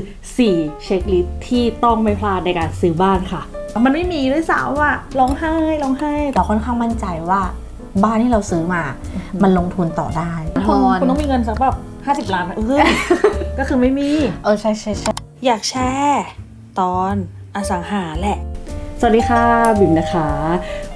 4 เช็คลิสต์ที่ต้องไม่พลาดในการซื้อบ้านค่ะ มันไม่มีด้วยซ้ำว่าร้องไห้ร้องไห้ เราค่อนข้างมั่นใจว่าบ้านที่เราซื้อมา มันลงทุนต่อได้คุณคุณต้องมีเงินสักแบบ50ล้านนะเออก็คือไม่มี เออใช่ใช่ใช่อยากแชร์ตอนอสังหาแหละ สวัสดีค่ะบิ่มนะคะ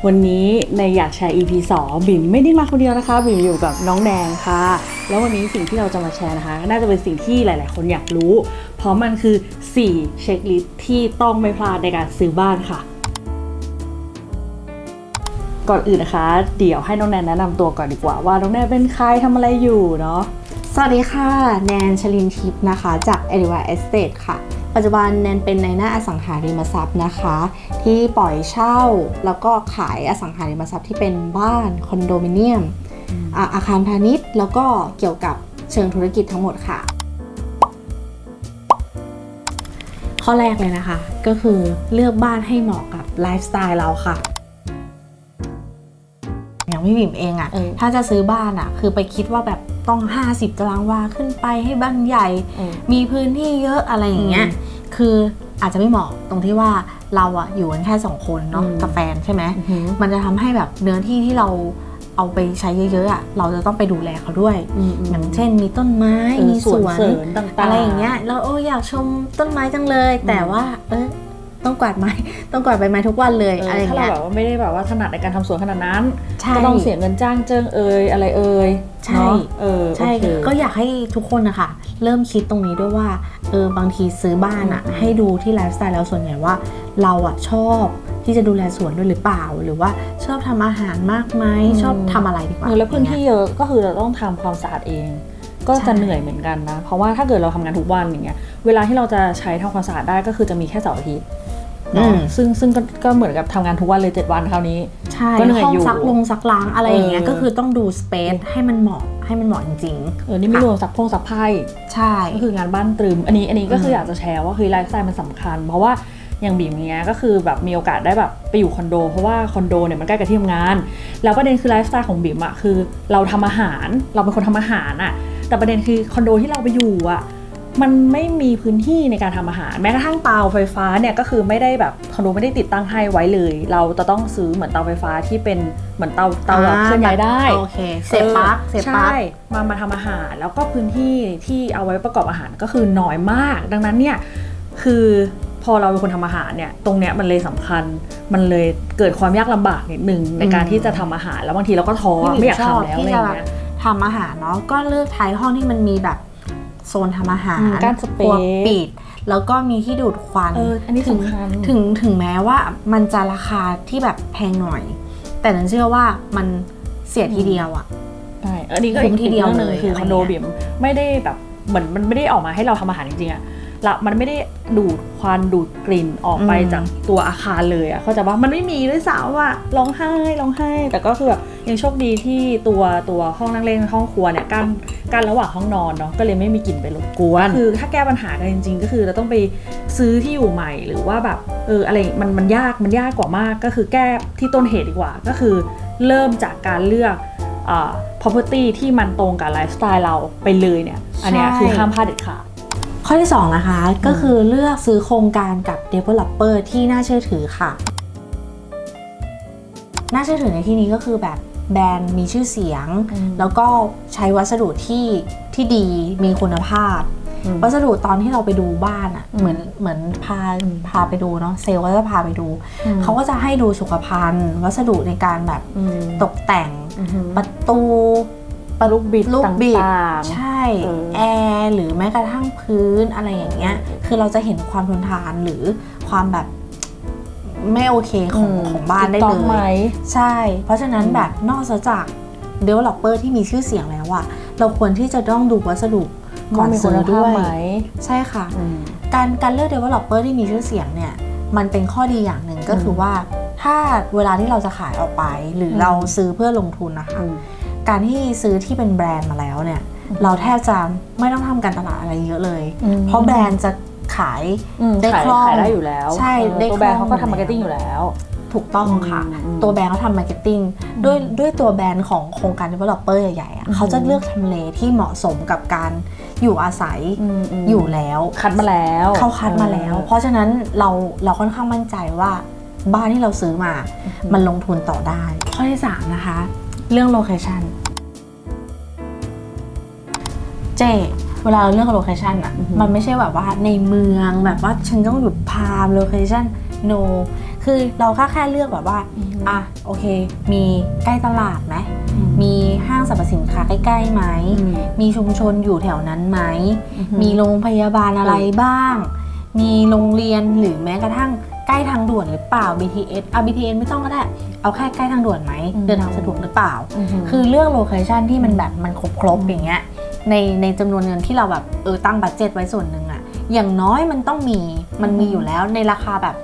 วันนี้ในอยากแชร์ EP 2 บิ่มไม่ได้มาคนเดียวนะคะ บิ่มอยู่กับน้องแดงค่ะ แล้ววันนี้สิ่งที่เราจะมาแชร์นะคะ น่าจะเป็นสิ่งที่หลาย ๆ คนอยากรู้เพ ราะมันคือ 4 เช็คลิสต์ที่ต้องไม่พลาดในการซื้อบ้านค่ะ ก่อนอื่นนะคะ เดี๋ยวให้น้องแนนแนะนำตัวก่อนดีกว่าว่าน้องแนนเป็นใครทำอะไรอยู่เนาะสวัสดีค่ะ แนนชลินทิพย์นะคะ จาก e d i v a Estate ค่ะ ปัจจุบันแนนเป็นในหน้าอสังหาริมทรัพย์นะคะ ที่ปล่อยเช่าแล้วก็ขายอสังหาริมทรัพย์ที่เป็นบ้านคอนโดมิเนียมอะอาคารพาณิชย์ แล้วก็เกี่ยวกับเชิงธุรกิจทั้งหมดค่ะ ข้อแรกเลยนะคะ ก็คือเลือกบ้านให้เหมาะกับไลฟ์สไตล์เราค่ะอย่างพี่บิ่มเองอะเออถ้าจะซื้อบ้านอะคือไปคิดว่าแบบต้อง 50ตารางวาขึ้นไปให้บ้านใหญ่เออมีพื้นที่เยอะอะไรอย่างเงี้ยอืมคืออาจจะไม่เหมาะตรงที่ว่าเราอะอยู่กันแค่สองคนเนาะอืมกับแฟนใช่ไหมอือหือมันจะทำให้แบบเนื้อที่ที่เรา เอาไปใช้เยอะๆอะเราจะต้องไปดูแลเขาด้วย อย่างเช่นมีต้นไม้เออมีสวนเสริญต่างๆอะไรอย่างเงี้ยแล้วโอ้อยากชมต้นไม้จังเลย แต่ว่า เออต้องกวาดไม้ต้องกวาดใบไม้ทุกวันเลยเอออะไรอย่าถ้างเราเงี้ยแบบว่าไม่ได้แบบว่าถนัดในการทำสวนขนาดนั้นใช่ก็ต้องเสียเงินจ้างเจิงเอยอะไรเอยใช่เนาะเออใช่โอเคก็อยากให้ทุกคนนะคะเริ่มคิดตรงนี้ด้วยว่าเออบางทีซื้อบ้านอะอืมให้ดูที่ไลฟ์สไตล์แล้วส่วนใหญ่ว่า เราอะชอบ ที่จะดูแลสวนด้วยหรือเปล่า หรือว่าชอบทำอาหารมากไหมชอบทำอะไรดีกว่าเออแล้วพื้นที่เยอะก็คือเราต้องทำความสะอาดเอง ก็ใช่จะเหนื่อยเหมือนกันนะ เพราะว่าถ้าเกิดเราทำงานทุกวันอย่างเงี้ยเวลาที่เราจะใช้ทำความสะอาดได้ก็คือจะมีแค่เสาร์อาทิตย์อืเนาะมซึ่งซึ่งก็ก็เหมือนกับทำงานทุกวันเลยเจ็ดวันคราวนี้ ใช่ก็เหนื่อยห้องอยู่ซักลงซักล้างอะไรอย่างเงี้ยเออก็คือต้องดูสเปซให้มันเหมาะให้มันเหมาะจริงเออนี่ไม่รวมซักพงซักไพ่ๆใช่ก็คืองานบ้านตรึม อันนี้อันนี้ก็คือมอยากจะแชร์ว่าคือไลฟ์สไตล์มันสำคัญ เพราะว่า อย่างบีมเนี้ยก็คือแบบมีโอกาสได้แบบไปอยู่คอนโด เพราะว่าคอนโดเนี่ยมันใกล้กับที่ทำงาน แล้วประเด็นคือไลฟ์สไตล์ของบีมอะคือเราทำอาหาร เราเป็นคนทำอาหารอะแต่ประเด็นคือคอนโดที่เราไปอยู่อะมันไม่มีพื้นที่ในการทำอาหาร แม้กระทั่งเตาไฟฟ้าเนี่ยก็คือไม่ได้แบบคอนโดไม่ได้ติดตั้งให้ไว้เลย เราจะต้องซื้อเหมือนเตาไฟฟ้าที่เป็นเหมือนเตาเตาแบบเคลื่อนย้ายได้โอเคเสียบปลั๊กเสียบปลั๊กใช่มามาทำอาหาร แล้วก็พื้นที่ที่เอาไว้ประกอบอาหารก็คือน้อยมาก ดังนั้นเนี่ยคือ พอเราเป็นคนทำอาหารเนี่ยตรงเนี้ยมันเลยสำคัญ มันเลยเกิดความยากลำบากนิดนึงในการอืมที่จะทำอาหารแล้วบางทีเราก็ท้อพี่หไม่อยากชอบทำแล้วที่อะไรอจะย่างแบบเงี้ยทำอาหารเนาะก็เลือกท้ายห้องที่มันมีแบบโซนทำอาหารอืมกั้นสเปซครัวปิดแล้วก็มีที่ดูดควันเอออันนี้ถึงสำคัญถึงถึงแม้ว่ามันจะราคาที่แบบแพงหน่อย แต่นันเชื่อว่ามันเสียทีเดียวอะใช่อันนี้ก็คุ้มอีกทีเดียวรื่องหนึ่งเลยคืออะไรคอนโดเงี้ยบิมไม่ได้แบบเหมือนมันไม่ได้ออกมาให้เราทำอาหารจริงๆอะ ละมันไม่ได้ดูดควันดูดกลิ่นออกไปจากตัวอาคารเลยอะเข้าใจว่ามันไม่มีด้วยซ้ำว่าร้องไห้ร้องไห้ แต่ก็คือแบบยังโชคดีที่ตัวตัวห้องนั่งเล่นห้องครัวเนี่ยกั้นกั้นระหว่างห้องนอนเนาะก็เลยไม่มีกลิ่นไปรบกวนคือถ้าแก้ปัญหากันจริง ๆ ก็คือเราต้องไปซื้อที่อยู่ใหม่หรือว่าแบบเอออะไรมันมันยากมันยากกว่ามากก็คือแก้ที่ต้นเหตุดีกว่า ก็คือเริ่มจากการเลือกอ่า property ที่มันตรงกับไลฟ์สไตล์เราไปเลยเนี่ย อันเนี้ยใช่คือห้ามพลาดเด็ดขาด ข้อที่ 2 นะคะ ก็คือเลือกซื้อโครงการกับ Developer ที่น่าเชื่อถือค่ะ น่าเชื่อถือในที่นี้ก็คือแบบแบรนด์มีชื่อเสียงอืมแล้วก็ใช้วัสดุที่ที่ดีมีคุณภาพ วัสดุตอนที่เราไปดูบ้านอะ่ะอืมเหมือนเหมือนพาอืมพาไปดูเนาะเซลล์ก็จะพาไปดูอืมเขาก็จะให้ดูสุขภัณฑ์ วัสดุในการแบบอืมตกแต่งอือหือประตูลูกบิดลูกบิดต่างๆใช่เออ แอร์หรือแม้กระทั่งพื้นอะไรอย่างเงี้ย คือเราจะเห็นความทนทานหรือความแบบไม่โอเคของมของบ้านได้ถูกเลต้องไหมยใช่ เพราะฉะนั้นอืมแบบนอกจาก developer ที่มีชื่อเสียงแล้วอะเราควรที่จะต้องดูวัสดุก่อนว่ามีคุซื้ณอภาด้พวยไหมใช่ค่ะอืมการการเลือก developer ที่มีชื่อเสียงเนี่ย มันเป็นข้อดีอย่างหนึ่งก็คือว่า ถ้าเวลาที่เราจะขายออกไป หรืออมเราซื้อเพื่อลงทุนนะคะอืมการที่ซื้อที่เป็นแบรนด์มาแล้วเนี่ย เราแทบจะไม่ต้องทำการตลาดอะไรเยอะเลยอืมเพราะแบรนด์จะขายอืมได้ขายคล่องขายได้อยู่แล้ว ใช่เออได้ตัวแบรนด์คล่เขาองก็ทำมาร์เก็ตติ้งอยู่แล้ว ถูกต้องค่ะอืมอืมตัวแบรนด์เขาทำมาร์เก็ตติ้งด้วยด้วยตัวแบรนด์ของโครงการ developer ใหญ่ๆอะอืมเขาจะเลือกทำเลที่เหมาะสมกับการอยู่อาศัยมมอยู่แล้ว คัดมาแล้วเขาคัดมาแล้ว เพราะฉะนั้นเราเราค่อนข้างมั่นใจว่าบ้านที่เราซื้อมา มันลงทุนต่อได้ ข้อที่3นะคะ เรื่องโลเคชัน เจเวลาเราเลือกโลเคชันอะมันไม่ใช่แบบว่าในเมืองแบบว่าฉันต้องอยู่พามโลเคชัน no คือเราแค่แค่เลือกแบบว่าอะโอเค มีใกล้ตลาดไหมมีห้างสรรพสินค้าใกล้ๆไหมอืมมีชุมชนอยู่แถวนั้นไหมอือฮึมีโรงพยาบาลอะไรบ้าง มีโรงเรียนหรือแม้กระทั่งใกล้ทางด่วนหรือเปล่า BTS เอา BTS ไม่ต้องก็ได้ เอาแค่ใกล้ทางด่วนไหมอืมเดินทางสะดวกหรือเปล่ามคือเลือกโลเคชันที่มันแบบมันครบๆอย่างเงี้ย ในในจำนวนเงินที่เราแบบเออตั้งบัตเจ็ตไว้ส่วนหนึ่งอะอย่างน้อยมันต้องมีมันมีอยู่แล้วในราคาแบบ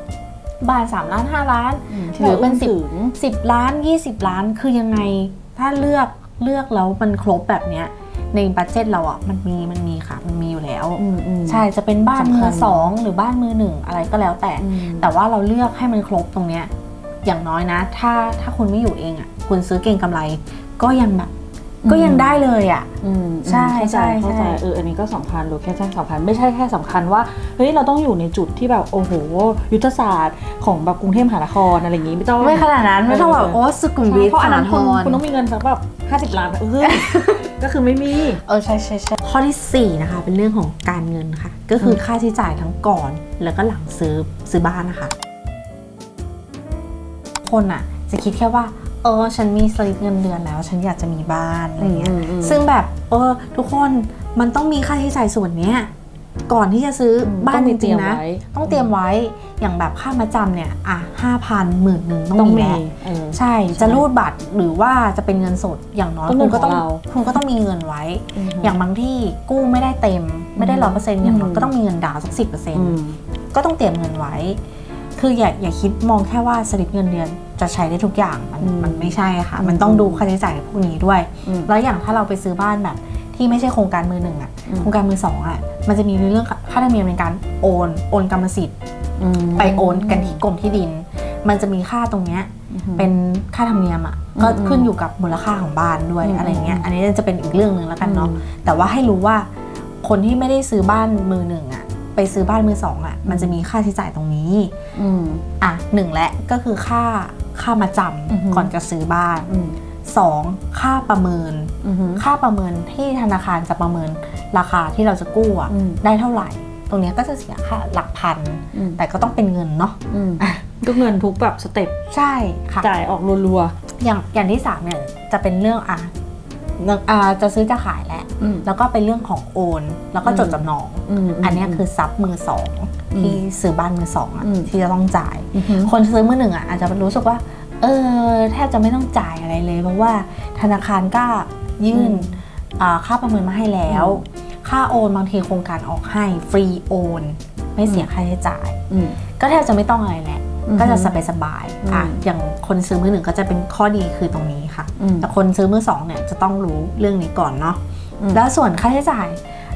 บ้าน3ล้าน5ล้าน หรือเป็นสิบ10ล้าน20ล้านคือยังไง ถ้าเลือกเลือกแล้วมันครบแบบเนี้ยในบัตเจ็ตเราอะมันมีมันมีค่ะ มันมีอยู่แล้วใช่จะเป็นบ้านสำคัญมือสองหรือบ้านมือหนึ่งอะไรก็แล้วแต่ แต่ว่าเราเลือกให้มันครบตรงเนี้ยอย่างน้อยนะ ถ้าถ้าคุณไม่อยู่เองอะคุณซื้อเก่งกำไร ก็ยังแบบ ก็ยังได้เลยอะอืมใช่เข้าใจใช่เข้าใจใช่เอออันนี้ก็สำคัญโลเคชั่นสำคัญไม่ใช่แค่สำคัญว่าเฮ้ยเราต้องอยู่ในจุดที่แบบโอ้โหยุทธศาสตร์ของแบบกรุงเทพมหานครอะไรอย่างงี้ไม่ต้องไม่ขนาดนั้นไม่ต้องแบบเออโอ้สุขุมใช่วิทเพราะอันนั้นสคุณทรคุณต้องมีเงินสักแบบห้าสิบล้านเออก็คือไม่มีเออใช่ใช่ใช่ข้อที่4นะคะเป็นเรื่องของการเงินค่ะก็คือค่าใช้จ่ายทั้งก่อนแล้วก็หลังซื้อซื้อบ้านนะคะ คนอะจะคิดแค่ว่า เออฉันมีสลิปเงินเดือนแล้ว ฉันอยากจะมีบ้านอะไรเงี้ยอืมอืมซึ่งแบบเออทุกคนมันต้องมีค่าใช้จ่ายส่วนเนี้ยก่อนที่จะซื้ออบ้านต้องจมีริงๆนะเตรียมไว้ต้องเตรียมไว้อย่างแบบค่ามาจำเนี่ยอะห้าพันหมื่นหนึ่งต้ต้อองงมีมีแล้วเออใช่จะรูดบัตรหรือว่าจะเป็นเงินสดอย่างน้อยต้องคุเงิณนก็ต้องของเราคุณก็ต้องมีเงินไว้อืมอย่างบางที่กู้ไม่ได้เต็ม ไม่ได้อืมร้อยเปอร์เซ็นต์อย่างน้อยอืมก็ต้องมีเงินดาวน์สักสิบเปอร์เซ็นอืต์มก็ต้องเตรียมเงินไว้ คืออย่าอย่าคิดมองแค่ว่าสลิปเงินเดือน จะใช้ได้ทุกอย่างมันอืมมันไม่ใช่ค่ะอืมมันต้องดูค่าใช้จ่ายพวกนี้ด้วยอืมแล้วอย่างถ้าเราไปซื้อบ้านแบบ ที่ไม่ใช่โครงการมือหนึ่งอะอืมโครงการมือสองอะมันจะมีในเรื่องค่าธรรมเนียมในการโอนโอนกรรมสิทธิ์อืมไปโอนกันที่กรมที่ดิน มันจะมีค่าตรงเนี้ยเป็นค่าธรรมเนียมอะก็อืมขึ้นอยู่กับมูลค่าของบ้านด้วยอืมอะไรเงี้ยอันนี้จะเป็นอีกเรื่องหนึ่งแล้วกันเนาะอืมแต่ว่าให้รู้ว่าคนที่ไม่ได้ซื้อบ้านมือหนึ่งอะไปซื้อบ้านมือสองอะมันจะมีค่าใช้จ่ายตรงนี้อืมอะหนึ่งและก็คือค่า ค่ามาจอือฮึำก่อนจะซื้อบ้านอืมสองค่าประเมินอืมค่าประเมินที่ธนาคารจะประเมินราคาที่เราจะกู้อะอืมได้เท่าไหร่ ตรงเนี้ยก็จะเสียค่าหลักพันอืมแต่ก็ต้องเป็นเงินเนาะอืมก็เงินทุกแบบสเต็ปใช่ค่ะจ่ายออกรัวอย่างอย่างที่สามเนี่ยจะเป็นเรื่องอะเงิน อ่าจะซื้อจะขายแหละๆอืมแล้วก็เป็นเรื่องของโอน แล้วก็จดจำนองมอันเนี้ยคือซับมือสองอืมที่ซื้อบ้านมือสองอะอืม ที่จะต้องจ่ายมคนซื้อมือหนึ่งอะอาจจะรู้สึกว่า เออแทบจะไม่ต้องจ่ายอะไรเลย เพราะว่าธนาคารก็ยื่นอ่าค่าประเมินมาให้แล้ว ค่าโอนบางทีโครงการออกให้ฟรีโอน ไม่เสียค่าใช้จ่าย อืมก็แทบจะไม่ต้องอะไรแหละอืม ก็จะสบายสบายๆอะอืมอย่างคนซื้อมือหนึ่งก็จะเป็นข้อดีคือตรงนี้ค่ะอืมแต่คนซื้อมือสองเนี่ยจะต้องรู้เรื่องนี้ก่อนเนาะอืมแล้วส่วนค่าใช้จ่าย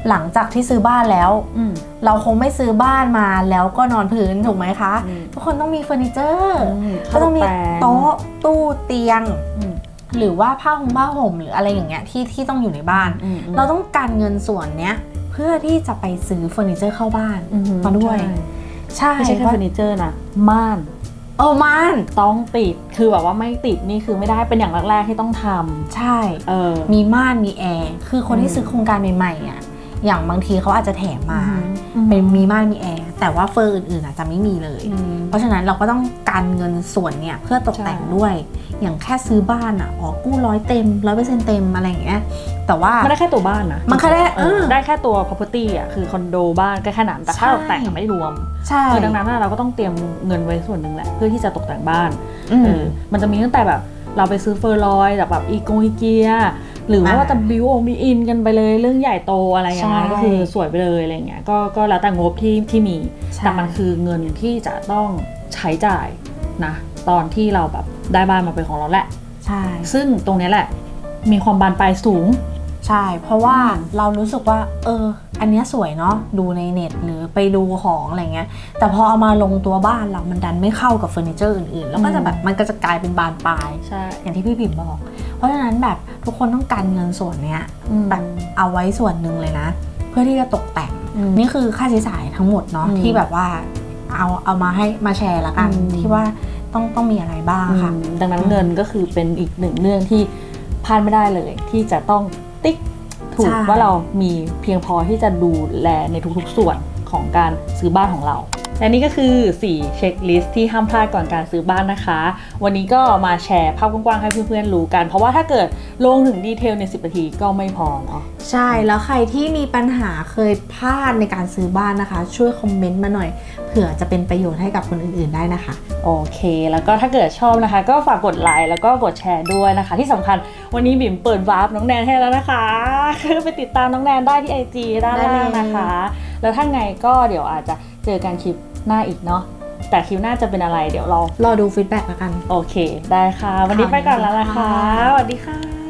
หลังจากที่ซื้อบ้านแล้วอืมเราคงไม่ซื้อบ้านมาแล้วก็นอนพื้นถูกไหมคะอืมทุกคนต้องมีเฟอร์นิเจอร์อืมก็ต้องมีตกแต่งโต๊ะตู้เตียงอืมหรือว่าผ้าห่มผ้าห่มหรืออะไรอย่างเงี้ยที่ที่ต้องอยู่ในบ้านอืมเราต้องการเงินส่วนเนี้ยเพื่อที่จะไปซื้อเฟอร์นิเจอร์เข้าบ้านอืมาด้วย ใช่ใช่ไม่ใช่แค่เพราะเฟอร์นิเจอร์นะม่านเออม่านต้องติดคือแบบว่าไม่ติดนี่คือไม่ได้เป็นอย่างแรกๆที่ต้องทำใช่เออมีม่านมีแอร์คือคนที่อืมซื้อโครงการใหม่ๆอะอย่างบางทีเขาอาจจะแถมมาอืมเป็นมีม่านมีแอร์แต่ว่าเฟอร์อื่นๆอาจจะไม่มีเลยอืมเพราะฉะนั้นเราก็ต้องการเงินส่วนเนี่ยเพื่อตกแต่งใช่ด้วยอย่างแค่ซื้อบ้านอะอ๋อกู้ร้อยเต็มร้อยเปอร์เซ็นต์เต็มอะไรอย่างเงี้ยแต่ว่าไม่ได้แค่ตัวบ้านนะมันแค่ได้เออเออได้แค่ตัว property อะคือคอนโดบ้านก็แค่นั้นแต่ค่าใช่ตกแต่งอะไม่รวมใช่เออดังนั้นอะเราก็ต้องเตรียมเงินไว้ส่วนหนึ่งแหละเพื่อที่จะตกแต่งบ้านอืมเออมันจะมีตั้งแต่แบบเราไปซื้อเฟอร์ลอยจากแบบอีโกอีเกีย หรือว่าอ่าจะบิวองมีอินกันไปเลยเรื่องใหญ่โตอะไรอย่างเงี้ยใช่ก็คือสวยไปเลยอะไรเงี้ยก็ก็แล้วแต่งบที่ที่มีใช่แต่มันคือเงินที่จะต้องใช้จ่ายนะตอนที่เราแบบ ได้บ้านมาเป็นของเราแหละ ใช่ ซึ่งตรงเนี้ยแหละ มีความบานปลายสูง ใช่ เพราะว่าอืมเรารู้สึกว่า เออ อันเนี้ยสวยเนาะดูในเน็ตหรือไปดูของอะไรเงี้ย แต่พอเอามาลงตัวบ้านเรามันดันไม่เข้ากับเฟอร์นิเจอร์อื่นๆ แล้วก็จะแบบมันก็จะกลายเป็นบานปลายใช่อย่างที่พี่บิ่มบอก เพราะฉะนั้นแบบทุกคนต้องการเงินส่วนเนี้ยแบบเอาไว้ส่วนหนึ่งเลยนะ เพื่อที่จะตกแต่งอืมนี่คือค่าใช้จ่ายทั้งหมดเนาะอืมที่แบบว่าเอาเอามาให้มาแชร์ละกันอืมที่ว่า ต้องต้องมีอะไรบ้างค่ะอืมดังนั้นเงินก็คือเป็นอีกหนึ่งเรื่องที่พลาดไม่ได้เลย ที่จะต้องติ๊กถูกใช่ว่าเรามีเพียงพอที่จะดูแลในทุกๆส่วนของการซื้อบ้านของเรา และนี่ก็คือ 4 เช็คลิสต์ที่ห้ามพลาดก่อนการซื้อบ้านนะคะ วันนี้ก็มาแชร์ภาพกว้างๆให้เพื่อนๆรู้กัน เพราะว่าถ้าเกิดลงถึงดีเทลใน 10นาทีก็ไม่พอเนาะใช่แล้วใครที่มีปัญหาเคยพลาดในการซื้อบ้านนะคะ ช่วยคอมเมนต์มาหน่อยเผื่อจะเป็นประโยชน์ให้กับคนอื่นๆได้นะคะ โอเค แล้วก็ถ้าเกิดชอบนะคะ ก็ฝากกดไลค์แล้วก็กดแชร์ด้วยนะคะ ที่สำคัญวันนี้บิ่มเปิดวาร์ปน้องแนนให้แล้วนะคะคือไปติดตามน้องแนนได้ที่ IG ด้านล่างนะคะ แล้วถ้าไงก็เดี๋ยวอาจจะ เจอกันคลิปหน้าอีกเนาะแต่คลิปหน้าจะเป็นอะไรเดี๋ยวเรารอดูฟีดแบ็กแล้วกัน โอเค ได้ค่ะ วันนี้ค่ะไปก่อนแล้วนะคะค่ะสวัสดีค่ะ